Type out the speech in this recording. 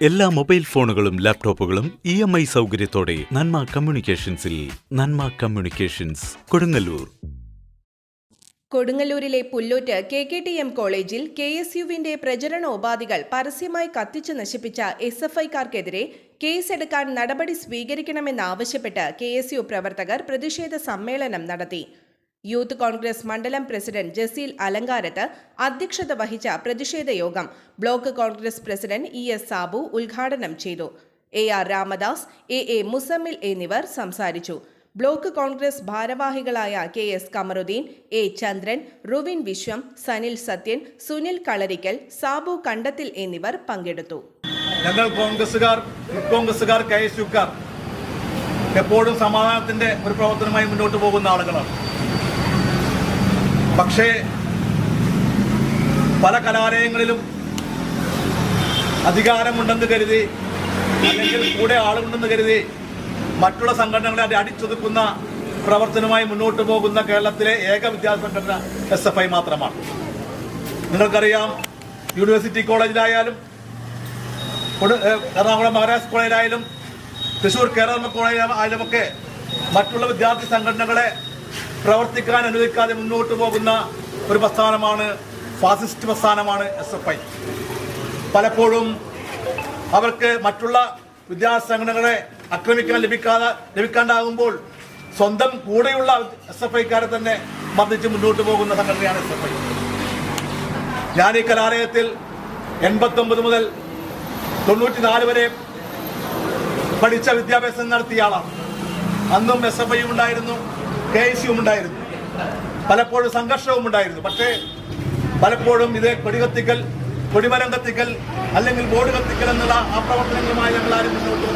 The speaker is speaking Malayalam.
എല്ലാ മൊബൈൽ ഫോണുകളും ലാപ്ടോപ്പുകളും ഇ എം ഐ സൗകര്യത്തോടെ നന്മ കമ്മ്യൂണിക്കേഷൻസിൽ Nanma communications Kodungallur. കൊടുങ്ങല്ലൂരിലെ Pullut K K T M കോളേജിൽ കെ എസ് യുവിന്റെ പ്രചരണോപാധികൾ പരസ്യമായി കത്തിച്ചു നശിപ്പിച്ച എസ് എഫ് ഐക്കാർക്കെതിരെ കേസെടുക്കാൻ നടപടി സ്വീകരിക്കണമെന്നാവശ്യപ്പെട്ട് കെ എസ് യു പ്രവർത്തകർ പ്രതിഷേധ സമ്മേളനം നടത്തി. യൂത്ത് കോൺഗ്രസ് മണ്ഡലം പ്രസിഡന്റ് ജസീൽ അലങ്കാരത്ത് അധ്യക്ഷത വഹിച്ച പ്രതിഷേധ യോഗം block Congress president E S Sabu ഉദ്ഘാടനം ചെയ്തു. A R Ramadas A A Musammil എന്നിവർ സംസാരിച്ചു. ബ്ലോക്ക് കോൺഗ്രസ് ഭാരവാഹികളായ K S Kamaruddin A Chandran Ruvin Viswam Sanil Sathyan Sunil Kalarikkal Sabu Kandathil എന്നിവർ പങ്കെടുത്തു. ഞങ്ങൾ കോൺഗ്രസുകാർ കോൺഗ്രസുകാർ കെ എസ് യുക്കാർ എപ്പോഴും സമാധാനത്തിന്റെ ഒരു പ്രവർത്തനമായി മുന്നോട്ട് പോകുന്ന ആളുകളാണ്. പക്ഷേ പല കലാലയങ്ങളിലും അധികാരമുണ്ടെന്ന് കരുതി അല്ലെങ്കിൽ കൂടെ ആളുണ്ടെന്ന് കരുതി മറ്റുള്ള സംഘടനകളെ അടിച്ചൊതുക്കുന്ന പ്രവർത്തനവുമായി മുന്നോട്ട് പോകുന്ന കേരളത്തിലെ ഏക വിദ്യാർത്ഥി സംഘടന എസ് എഫ് ഐ മാത്രമാണ്. നിങ്ങൾക്കറിയാം യൂണിവേഴ്സിറ്റി കോളേജിലായാലും എറണാകുളം മഹാരാഷ്ട്ര കോളേജിലായാലും തൃശ്ശൂർ കേരള കോളേജിലായാലുമൊക്കെ മറ്റുള്ള വിദ്യാർത്ഥി സംഘടനകളെ പ്രവർത്തിക്കാൻ അനുവദിക്കാതെ മുന്നോട്ട് പോകുന്ന ഒരു പ്രസ്ഥാനമാണ് ഫാസിസ്റ്റ് പ്രസ്ഥാനമാണ് എസ് എഫ് ഐ. പലപ്പോഴും അവർക്ക് മറ്റുള്ള വിദ്യാഭ്യാസ സംഘടനകളെ ആക്രമിക്കാൻ ലഭിക്കാതെ ലഭിക്കാണ്ടാകുമ്പോൾ സ്വന്തം കൂടെയുള്ള എസ് എഫ് ഐക്കാരെ തന്നെ മർദ്ദിച്ച് മുന്നോട്ട് പോകുന്ന സംഘടനയാണ് എസ് എഫ് ഐ. ഞാൻ ഈ കലാലയത്തിൽ എൺപത്തൊമ്പത് മുതൽ തൊണ്ണൂറ്റിനാല് വരെ പഠിച്ച വിദ്യാഭ്യാസം നടത്തിയ ആളാണ്. അന്നും എസ് എഫ് ഐ ഉണ്ടായിരുന്നു. കെ ഉണ്ടായിരുന്നു പലപ്പോഴും സംഘർഷവും ഉണ്ടായിരുന്നു പക്ഷേ പലപ്പോഴും ഇത് കൊടികത്തിക്കൽ കൊടിമരം കത്തിക്കൽ അല്ലെങ്കിൽ ബോർഡ് കത്തിക്കൽ എന്നുള്ള ആ പ്രവർത്തനങ്ങളുമായി ഞങ്ങൾ ആരും മുന്നോട്ട്.